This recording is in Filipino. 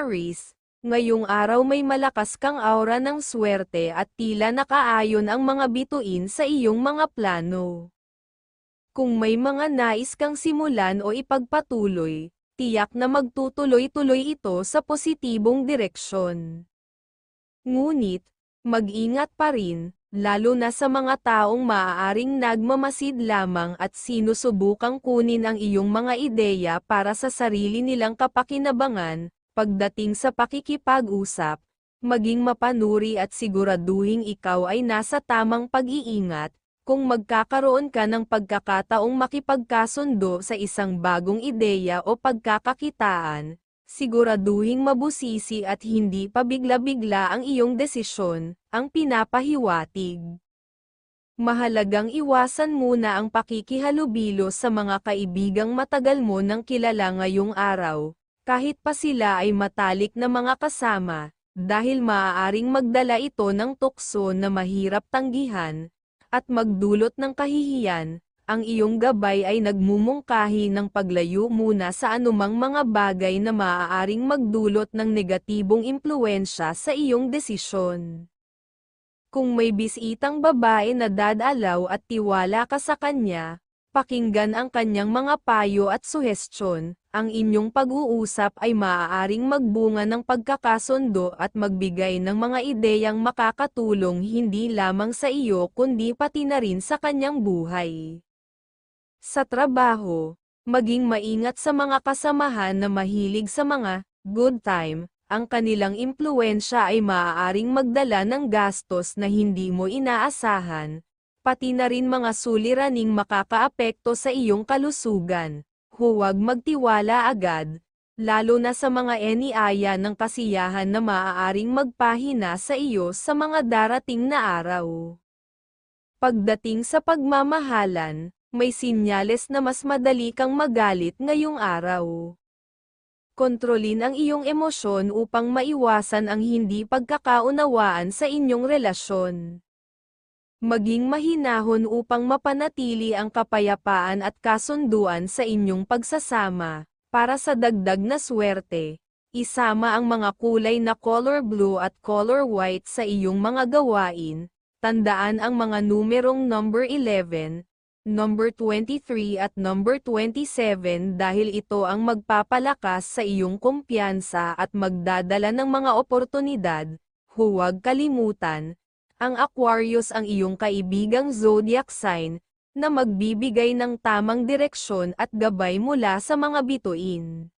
Aris, ngayong araw may malakas kang aura ng swerte at tila nakaayon ang mga bituin sa iyong mga plano. Kung may mga nais kang simulan o ipagpatuloy, tiyak na magtutuloy-tuloy ito sa positibong direksyon. Ngunit, mag-ingat pa rin, lalo na sa mga taong maaaring nagmamasid lamang at sinusubukang kunin ang iyong mga ideya para sa sarili nilang kapakinabangan, pagdating sa pakikipag-usap, maging mapanuri at siguraduhing ikaw ay nasa tamang pag-iingat, kung magkakaroon ka ng pagkakataong makipagkasundo sa isang bagong ideya o pagkakakitaan, siguraduhing mabusisi at hindi pabigla-bigla ang iyong desisyon, ang pinapahiwatig. Mahalagang iwasan muna ang pakikihalubilo sa mga kaibigang matagal mo nang kilala ngayong araw, kahit pa sila ay matalik na mga kasama, dahil maaaring magdala ito ng tukso na mahirap tanggihan, at magdulot ng kahihiyan, ang iyong gabay ay nagmumungkahi ng paglayo muna sa anumang mga bagay na maaaring magdulot ng negatibong impluensya sa iyong desisyon. Kung may bisitang babae na dadalaw at tiwala ka sa kanya, pakinggan ang kanyang mga payo at suhestyon, ang inyong pag-uusap ay maaaring magbunga ng pagkakasundo at magbigay ng mga ideyang makakatulong hindi lamang sa iyo kundi pati na rin sa kanyang buhay. Sa trabaho, maging maingat sa mga kasamahan na mahilig sa mga good time, ang kanilang impluensya ay maaaring magdala ng gastos na hindi mo inaasahan, pati na rin mga suliraning makakaapekto sa iyong kalusugan. Huwag magtiwala agad, lalo na sa mga eniaya ng kasiyahan na maaaring magpahina sa iyo sa mga darating na araw. Pagdating sa pagmamahalan, may sinyales na mas madali kang magalit ngayong araw. Kontrolin ang iyong emosyon upang maiwasan ang hindi pagkakaunawaan sa inyong relasyon. Maging mahinahon upang mapanatili ang kapayapaan at kasunduan sa inyong pagsasama, para sa dagdag na swerte. Isama ang mga kulay na color blue at color white sa iyong mga gawain, tandaan ang mga numerong number 11, number 23 at number 27 dahil ito ang magpapalakas sa iyong kumpiyansa at magdadala ng mga oportunidad. Huwag kalimutan, ang Aquarius ang iyong kaibigang zodiac sign, na magbibigay ng tamang direksyon at gabay mula sa mga bituin.